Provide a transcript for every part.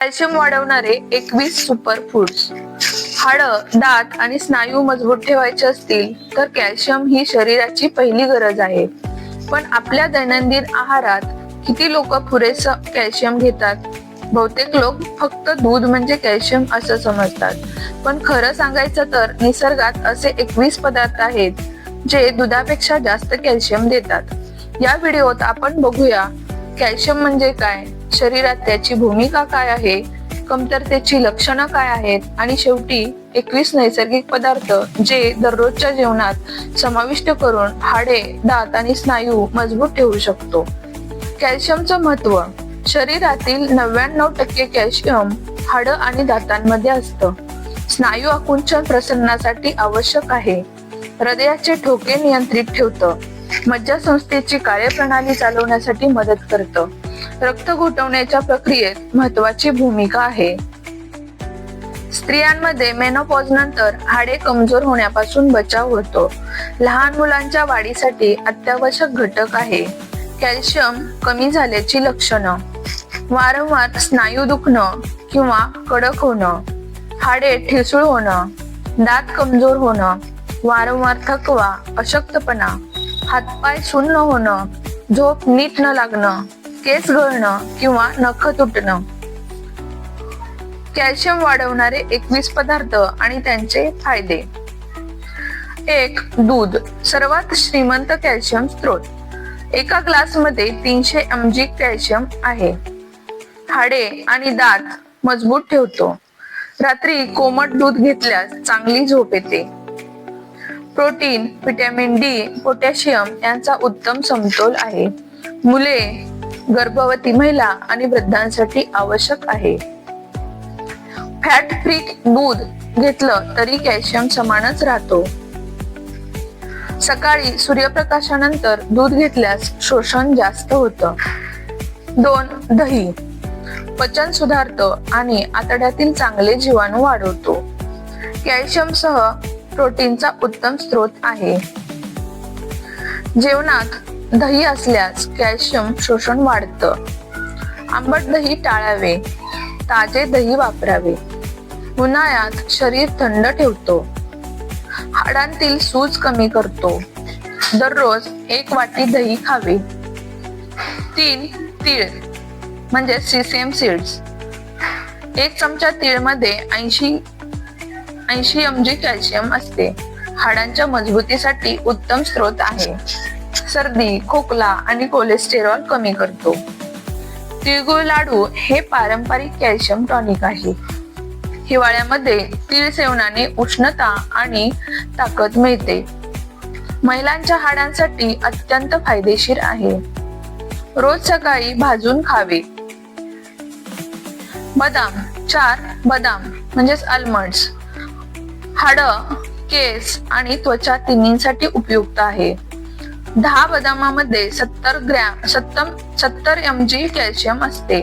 Calcium वाढवणारे एकवीस super foods हाडं दात आणि स्नायू मजबूत ठेवायचे असतील तर कॅल्शियम ही शरीराची पहिली गरज आहे. पण आपल्या दैनंदिन आहारात किती लोक पुरेसं कॅल्शियम घेतात? बहुतेक लोक फक्त दूध म्हणजे कॅल्शियम असं समजतात. पण खरं सांगायचं तर निसर्गात असे एकवीस पदार्थ आहेत जे दुधापेक्षा जास्त कॅल्शियम देतात. या व्हिडिओत आपण बघूया कॅल्शियम म्हणजे काय? शरीरात त्याची भूमिका काय आहे कमतरतेची लक्षणं काय आहेत आणि शेवटी एकवीस नैसर्गिक पदार्थ जे दररोजच्या जेवणात समाविष्ट करून हाडे दात आणि स्नायू मजबूत ठेवू शकतो. कॅल्शियमचं महत्त्व शरीरातील नव्याण्णव टक्के कॅल्शियम हाडं आणि दातांमध्ये असतं. स्नायू आकुंचन प्रसरणासाठी आवश्यक आहे. हृदयाचे ठोके नियंत्रित ठेवतं. मज्जासंस्थेची कार्यप्रणाली चालवण्यासाठी मदत करतं. रक्त घोटवण्याच्या प्रक्रियेत महत्वाची भूमिका आहे. स्त्रियांमध्ये मेनोपॉज नंतर हाडे कमजोर होण्यापासून बचाव होतो. लहान मुलांच्या वाढीसाठी अत्यावश्यक घटक आहे. कॅल्शियम कमी झाल्याची लक्षणं. वारंवार स्नायू दुखणं किंवा कडक होणं. हाडे ठिसूळ होणं. दात कमजोर होणं. वारंवार थकवा अशक्तपणा. हातपाय सुन्न होणं. झोप नीट न लागणं. केस गळणं किंवा नख तुटणं. कॅल्शियम वाढवणारे एकवीस पदार्थ आणि त्यांचे फायदे. एक दूध सर्वात श्रीमंत कॅल्शियम स्त्रोत. एका ग्लासमध्ये तीनशे एम जी कॅल्शियम आहे. हाडे आणि दात मजबूत ठेवतो. रात्री कोमट दूध घेतल्यास चांगली झोप येते. प्रोटीन व्हिटॅमिन डी पोटॅशियम यांचा उत्तम समतोल आहे. मुले गर्भवती महिला आणि वृद्धांसाठी आवश्यक आहे. फॅट फ्री दूध घेतलं तरी कॅल्शियम समानच राहतो. सकाळी सूर्यप्रकाशानंतर दूध घेतल्यास शोषण जास्त होतं. दोन दही. पचन सुधारतं आणि आतड्यातील चांगले जीवाणू वाढवतो. कॅल्शियम सह प्रोटीनचा उत्तम स्रोत आहे. जेवणात दही असल्यास कॅल्शियम शोषण वाढतं. आंबट दही टाळावे. ताजे दही वापरावे. उन्हाळ्यात शरीर थंड ठेवतो. हाडांतील सूज कमी करतो. दररोज एक वाटी दही खावे. तीन तीळ म्हणजे सीसीएम सीड्स एक चमचा तीळमध्ये ऐंशी ऐंशी एम जी कॅल्शियम असते. हाडांच्या मजबूतीसाठी उत्तम स्रोत आहे. सर्दी खोकला आणि कोलेस्टेरॉल कमी करतो. तिळगुळ लाडू हे पारंपरिक कॅल्शियम टॉनिक आहे. हिवाळ्यामध्ये तीळ सेवनाने उष्णता आणि ताकद मिळते. महिलांच्या हाडांसाठी अत्यंत फायदेशीर आहे. रोज सकाळी भाजून खावे. बदाम चार बदाम म्हणजेच आल्मंड्स हाड केस आणि त्वचा तिन्हींसाठी उपयुक्त आहे. दहा बदामामध्ये सत्तर ग्रॅम सत्तम सत्तर एम जी कॅल्शियम असते.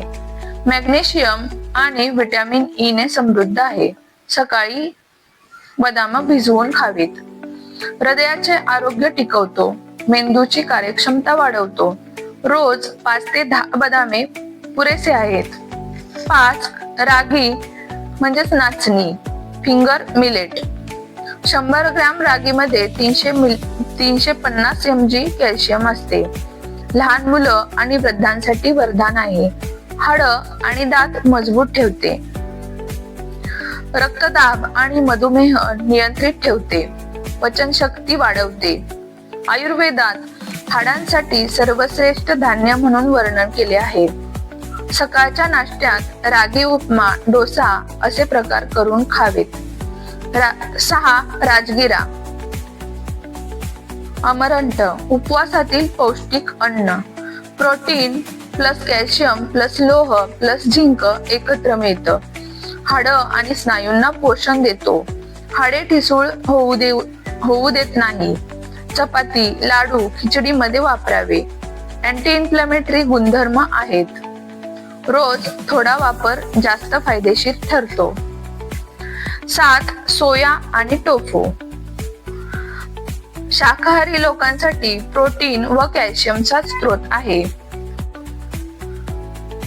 मॅग्नेशियम आणि व्हिटॅमिन ई ने समृद्ध आहे. सकाळी बदाम भिजवून खावीत. हृदयाचे आरोग्य टिकवतो. मेंदूची कार्यक्षमता वाढवतो. रोज पाच ते दहा बदामे पुरेसे आहेत. पाच रागी म्हणजेच नाचणी फिंगर मिलेट. शंभर ग्रॅम रागीमध्ये तीनशे मिल तीनशे पन्नास एम जी कॅल्शियम असते. लहान मुलं आणि वृद्धांसाठी वरदान आहे. हाड आणि दात मजबूत ठेवते. रक्तदाब आणि मधुमेह नियंत्रित ठेवते. पचनशक्ती वाढवते. आयुर्वेदात हाडांसाठी सर्वश्रेष्ठ धान्य म्हणून वर्णन केले आहे. सकाळच्या नाश्त्यात रागी उपमा डोसा असे प्रकार करून खावेत. रा- सहा राजगिरा. अमरंट उपवासातील पौष्टिक अन्न. प्रोटीन प्लस कॅल्शियम प्लस लोह प्लस झिंक एकत्र मिळतं. हाड आणि स्नायूंना पोषण देतो. हाडे ठिसूळ होऊ देऊ होऊ देत नाही. चपाती लाडू खिचडीमध्ये वापरावे. अँटी इन्फ्लॅमेटरी गुणधर्म आहेत. रोज थोडा वापर जास्त फायदेशीर ठरतो. सात सोया आणि टोफू. शाकाहारी लोकांसाठी प्रोटीन व कॅल्शियमचा स्रोत आहे.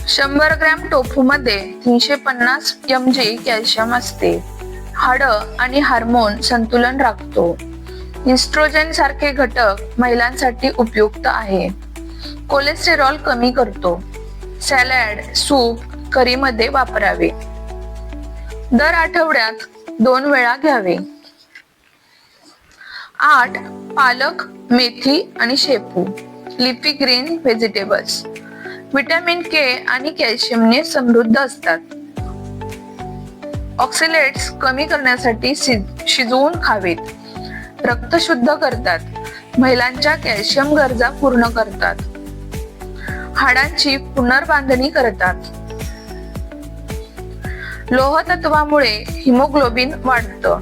शंभर ग्रॅम टोफू मध्ये तीनशे पन्नास एम जी कॅल्शियम असते. हाड आणि हार्मोन संतुलन राखतो. इस्ट्रोजन सारखे घटक महिलांसाठी उपयुक्त आहे. कोलेस्टेरॉल कमी करतो. सॅलड सूप करीमध्ये वापरावे. दर आठवड्यात दोन वेळा घ्यावे. आठ पालक मेथी आणि शेपू लिपी ग्रीन व्हेजिटेबल्स. व्हिटॅमिन के आणि कॅल्शियमने समृद्ध असतात. ऑक्सिलेट्स कमी करण्यासाठी शिजवून खावेत. रक्त शुद्ध करतात. महिलांच्या कॅल्शियम गरजा पूर्ण करतात. हाडांची पुनर्बांधणी करतात. लोह तत्वामुळे हिमोग्लोबिन वाढतं.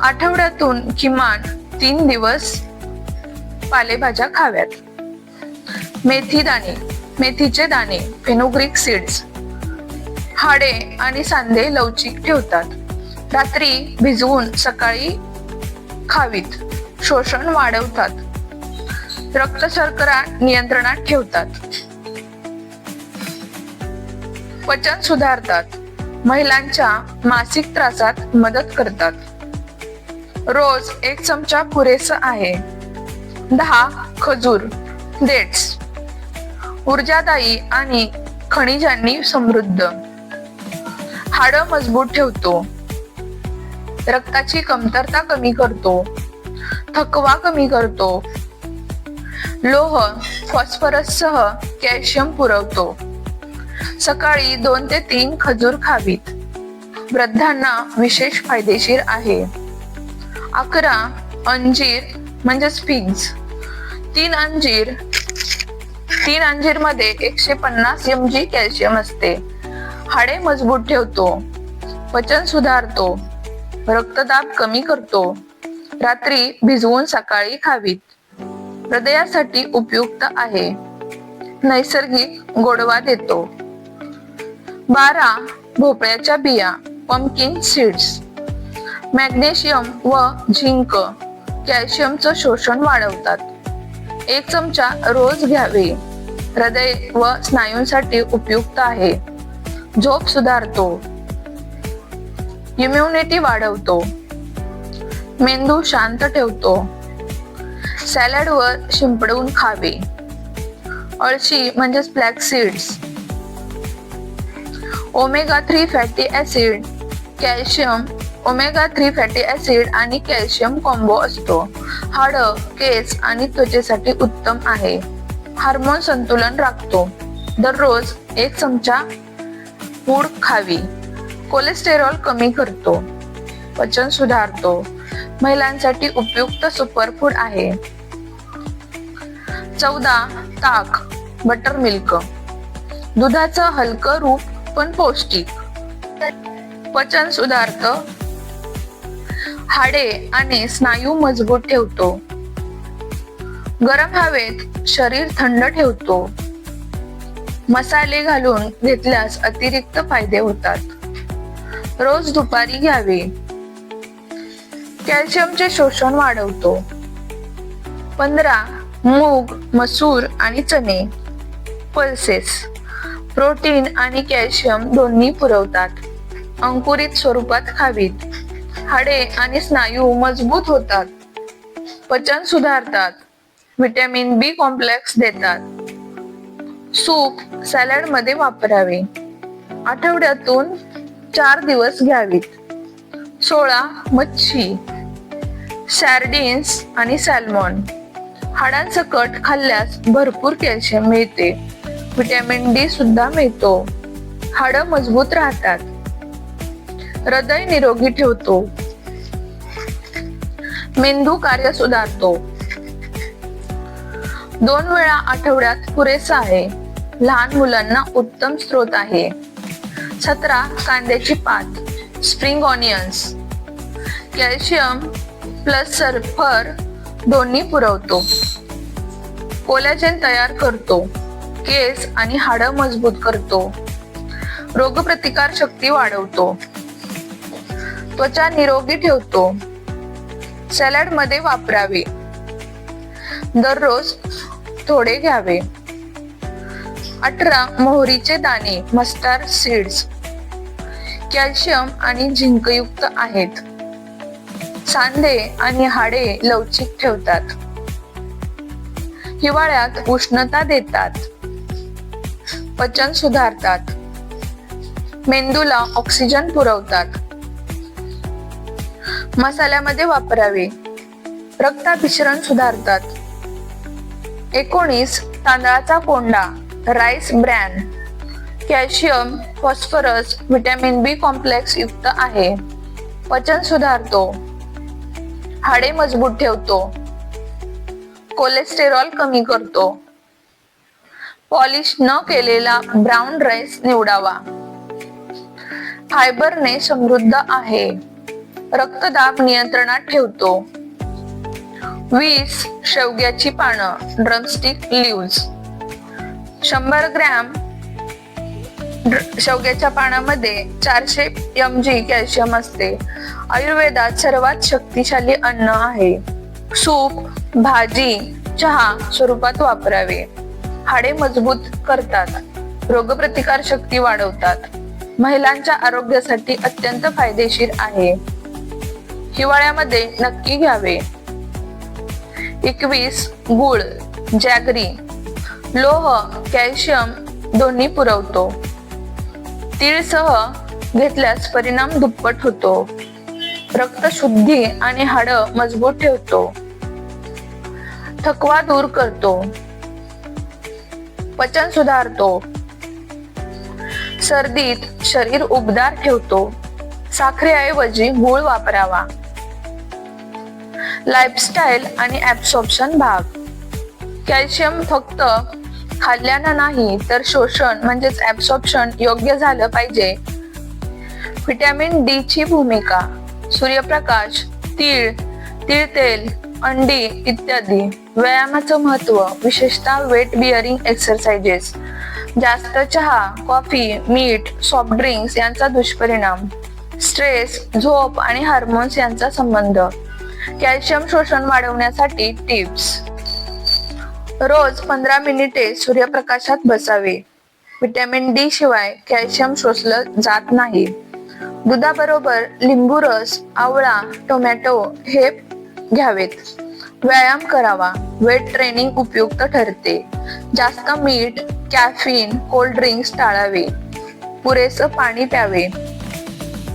आठवड्यातून किमान तीन दिवस पालेभाज्या खाव्यात. मेथी दाणे मेथीचे दाणे फेनोग्रिक सीड्स हाडे आणि सांधे लवचिक ठेवतात. रात्री भिजवून सकाळी खावीत. शोषण वाढवतात. रक्त शर्करा नियंत्रणात ठेवतात. पचन सुधारतात. महिलांच्या मासिक त्रासात मदत करतात. रोज एक चमचा पुरेसा आहे. दहा खजूर डेट्स. ऊर्जादायी आणि खनिजांनी समृद्ध. हाडं मजबूत ठेवतो. रक्ताची कमतरता कमी करतो. थकवा कमी करतो. लोह फॉस्फरस सह कॅल्शियम पुरवतो. सकाळी दोन ते तीन खजूर खावीत. वृद्धांना विशेष फायदेशीर आहे. अकरा अंजीर म्हणजेच फिग्ज तीन अंजीर तीन अंजीरमध्ये एकशे पन्नास एम जी कॅल्शियम असते. हाडे मजबूत ठेवतो. पचन सुधारतो. रक्तदाब कमी करतो. रात्री भिजवून सकाळी खावीत. हृदयासाठी उपयुक्त आहे. नैसर्गिक गोडवा देतो. बारा भोपळ्याच्या बिया पंकिन सीड्स मॅग्नेशियम व झिंक कॅल्शियमचं शोषण वाढवतात. एक चमचा रोज घ्यावे. हृदय व स्नायूंसाठी उपयुक्त आहे. झोप सुधारतो. इम्युनिटी वाढवतो. मेंदू शांत ठेवतो. सॅलड वर शिंपडवून खावे. अळशी म्हणजेच black seeds omega three fatty acid calcium omega three fatty acid आणि कॅल्शियम कॉम्बो असतो. हाड केस आणि त्वचेसाठी उत्तम आहे. हार्मोन संतुलन राखतो. दररोज एक चमचा पूड खावी. कोलेस्टेरॉल कमी करतो. पचन सुधारतो. महिलांसाठी उपयुक्त सुपरफूड आहे. चौदा ताक बटर मिल्क दुधाचं हलकं रूप पण पौष्टिक. पचन सुधारतं. हाडे आणि स्नायू मजबूत ठेवतो. गरम हवेत शरीर थंड ठेवतो. मसाले घालून घेतल्यास अतिरिक्त फायदे होतात. रोज दुपारी घ्यावे. कॅल्शियमचे शोषण वाढवतो. पंधरा मूग मसूर आणि चणे पल्सेस प्रोटीन आणि कॅल्शियम दोन्ही पुरवतात. अंकुरित स्वरूपात खावीत. हाडे आणि स्नायू मजबूत होतात. पचन सुधारतात. व्हिटॅमिन बी कॉम्प्लेक्स देतात. सूप सॅलडमध्ये वापरावे. आठवड्यातून चार दिवस घ्यावीत. सोळा मच्छी सॅर्डिन्स आणि सॅल्मॉन हाडांसकट खाल्ल्यास भरपूर कॅल्शियम मिळते. व्हिटॅमिन डी सुद्धा मिळतो. हाडं मजबूत राहतात. हृदय निरोगी ठेवतो. मेंदू कार्य सुधारतो. दोन वेळा आठवड्यात पुरेसा आहे. लहान मुलांना उत्तम स्रोत आहे. सतरा कांद्याची पात spring onions calcium plus sulphur दोन्ही पुरवतो. कोलॅजन तयार करतो. केस आणि हाडं मजबूत करतो. रोगप्रतिकार शक्ती वाढवतो. त्वचा निरोगी ठेवतो. सॅलडमध्ये वापरावे. दररोज थोडे घ्यावे. अठरा मोहरीचे दाणे मस्टार्ड सीड्स कॅल्शियम आणि झिंकयुक्त आहेत. सांधे आणि हाडे लवचिक ठेवतात. हिवाळ्यात उष्णता देतात. पचन सुधारतात. मेंदूला ऑक्सिजन पुरवतात. मसाल्यामध्ये वापरावे. रक्ताभिसरण सुधारतात. एकोणीस तांदळाचा कोंडा rice bran calcium phosphorus vitamin B complex युक्त आहे. पचन सुधारतो. हाडे मजबूत ठेवतो. कोलेस्टेरॉल कमी करतो. पॉलिश न केलेला ब्राऊन राईस निवडावा. फायबरने समृद्ध आहे. रक्तदाब नियंत्रणात ठेवतो. वीस शेवग्याची पानं ड्रमस्टिक लिव्ज शंभर ग्रॅम शेवग्याच्या पानामध्ये चारशे एम जी कॅल्शियम असते. आयुर्वेदात सर्वात शक्तिशाली अन्न आहे. सूप भाजी चहा स्वरूपात वापरावे. हाडे मजबूत करतात. रोगप्रतिकार शक्ती वाढवतात. महिलांच्या आरोग्यासाठी अत्यंत फायदेशीर आहे. हिवाळ्यामध्ये नक्की घ्यावे. एकवीस गुळ जॅगरी लोह कॅल्शियम दोन्ही पुरवतो. तीळसह घेतल्यास परिणाम दुप्पट होतो. रक्तशुद्धी आणि हाड मजबूत ठेवतो. थकवा दूर करतो. पचन सुधारतो. सर्दीत शरीर उबदार ठेवतो. साखरेऐवजी गूळ वापरावा. लाईफस्टाईल आणि ॲब्सॉर्प्शन भाग. कॅल्शियम फक्त खाल्ल्यानं नाही तर शोषण म्हणजेच ॲब्सॉर्प्शन योग्य झालं पाहिजे. व्हिटॅमिन डी ची भूमिका सूर्यप्रकाश तीळ तीळ तेल अंडी इत्यादी. व्यायामाचं महत्त्व विशेषतः वेट बिअरिंग एक्सरसाइजेस जास्त चहा कॉफी मीठ सॉफ्ट ड्रिंक्स यांचा दुष्परिणाम. स्ट्रेस झोप आणि हार्मोन्स यांचा संबंध. कॅल्शियम शोषण वाढवण्यासाठी टिप्स. रोज पंधरा मिनिटे सूर्यप्रकाशात बसावे. व्हिटॅमिन डी शिवाय कॅल्शियम शोषलं जात नाही. दुधाबरोबर लिंबू रस आवळा टोमॅटो हे घ्यावेत. व्यायाम करावा. वेट ट्रेनिंग उपयुक्त ठरते. जास्त मीठ कॅफिन कोल्ड ड्रिंक्स टाळावे. पुरेसं पाणी प्यावे.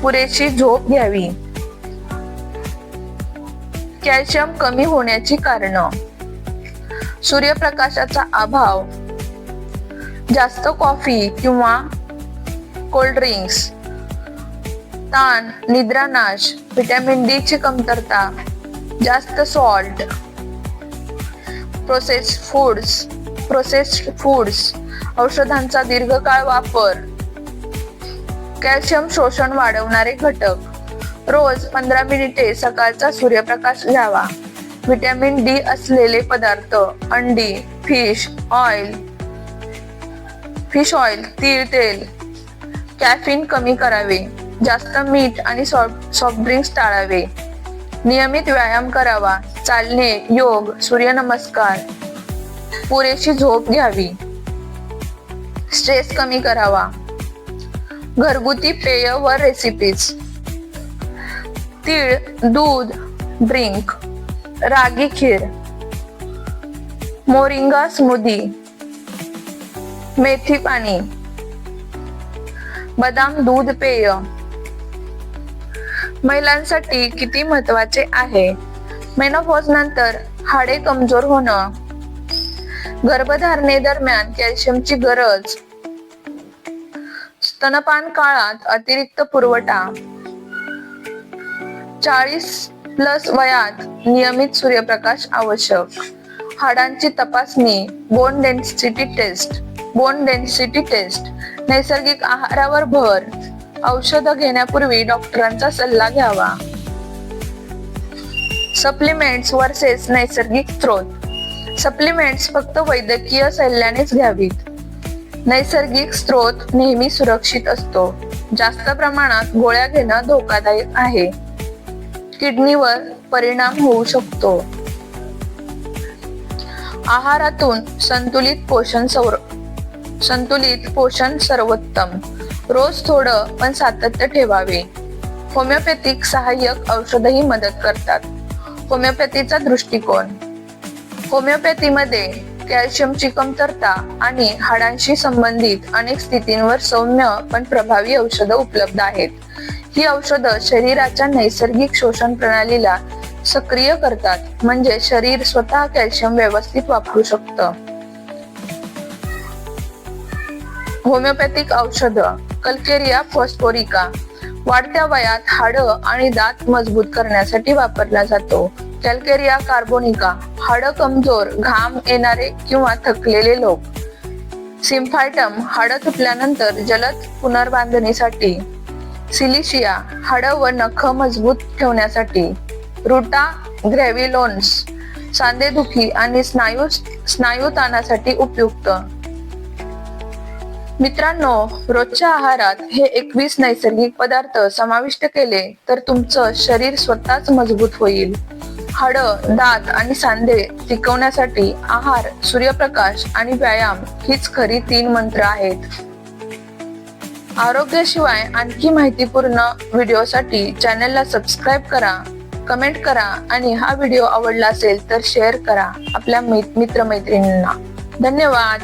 पुरेशी झोप घ्यावी. कॅल्शियम कमी होण्याची कारण. सूर्यप्रकाशाचा अभाव. जास्त कॉफी किंवा कोल्ड ड्रिंक्स ताण निद्रानाश व्हिटॅमिन डी ची कमतरता. जास्त salt processed foods processed foods औषधांचा दीर्घकाळ वापर. कॅल्शियम शोषण वाढवणारे घटक. रोज पंधरा मिनिटे सकाळचा सूर्यप्रकाश घ्यावा. व्हिटॅमिन डी असलेले पदार्थ अंडी फिश ऑइल फिश ऑइल तीळ तेल कॅफिन कमी करावे. जास्त मीठ आणि सॉफ्ट ड्रिंक्स टाळावे. नियमित व्यायाम करावा. चालणे योग सूर्यनमस्कार पुरेशी झोप घ्यावी. स्ट्रेस कमी करावा. घरगुती पेय व रेसिपीज. तीळ दूध ड्रिंक रागी खीर मोरिंगा स्मूदी मेथी पाणी बदाम दूध पेय. महिलांसाठी किती महत्त्वाचे आहे? मेनोपॉज नंतर हाडे कमजोर होणं. गर्भधारणे दरम्यान कॅल्शियमची गरज. स्तनपान काळात अतिरिक्त पुरवठा. चाळीस प्लस वयात नियमित सूर्यप्रकाश आवश्यक. हाडांची तपासणी bone density test bone density test नैसर्गिक आहारावर भर औषध घेण्यापूर्वी डॉक्टरांचा सल्ला घ्यावा. सप्लिमेंट्स वर्सेस नैसर्गिक स्त्रोत सप्लिमेंट्स फक्त वैद्यकीय सल्ल्यानेच घ्यावीत. नैसर्गिक स्त्रोत नेहमी सुरक्षित असतो. जास्त प्रमाणात गोळ्या घेणं धोकादायक आहे. किडनीवर परिणाम होऊ शकतो. आहारातून संतुलित पोषण सौर संतुलित पोषण सर्वोत्तम. रोज थोडं पण सातत्य ठेवावे. होमिओपॅथिक सहाय्यक औषधही मदत करतात. होमिओपॅथीचा दृष्टिकोन. होमिओपॅथीमध्ये कॅल्शियमची कमतरता आणि हाडांशी संबंधित अनेक स्थितींवर सौम्य पण प्रभावी औषधं उपलब्ध आहेत. ही औषधं शरीराच्या नैसर्गिक शोषण प्रणालीला सक्रिय करतात. म्हणजे शरीर स्वतः कॅल्शियम व्यवस्थित वापरू शकतं. होमिओपॅथिक औषध कल्केरिया फॉस्फोरिका वाढत्या वयात हाडं आणि दात मजबूत करण्यासाठी वापरला जातो. कॅल्केरिया कार्बोनिका हाडं कमजोर घाम येणारे किंवा थकलेले लोक. सिम्फायटम हाडं तुटल्यानंतर जलद पुनर्बांधणीसाठी सिलिशिया हाडं व नख मजबूत ठेवण्यासाठी रुटा ग्रॅव्हिलोन्स सांधेदुखी आणि स्नायू स्नायू ताणासाठी उपयुक्त. मित्रांनो रोजच्या आहारात हे एकवीस नैसर्गिक पदार्थ समाविष्ट केले तर तुमचं शरीर स्वतःच मजबूत होईल. हाडं दात आणि सांधे टिकवण्यासाठी आहार सूर्यप्रकाश आणि व्यायाम हीच खरी तीन मंत्र आहेत. आरोग्याशिवाय आणखी माहितीपूर्ण व्हिडिओसाठी चॅनलला सबस्क्राईब करा कमेंट करा आणि हा व्हिडिओ आवडला असेल तर शेअर करा आपल्या मित्रमैत्रिणींना. धन्यवाद!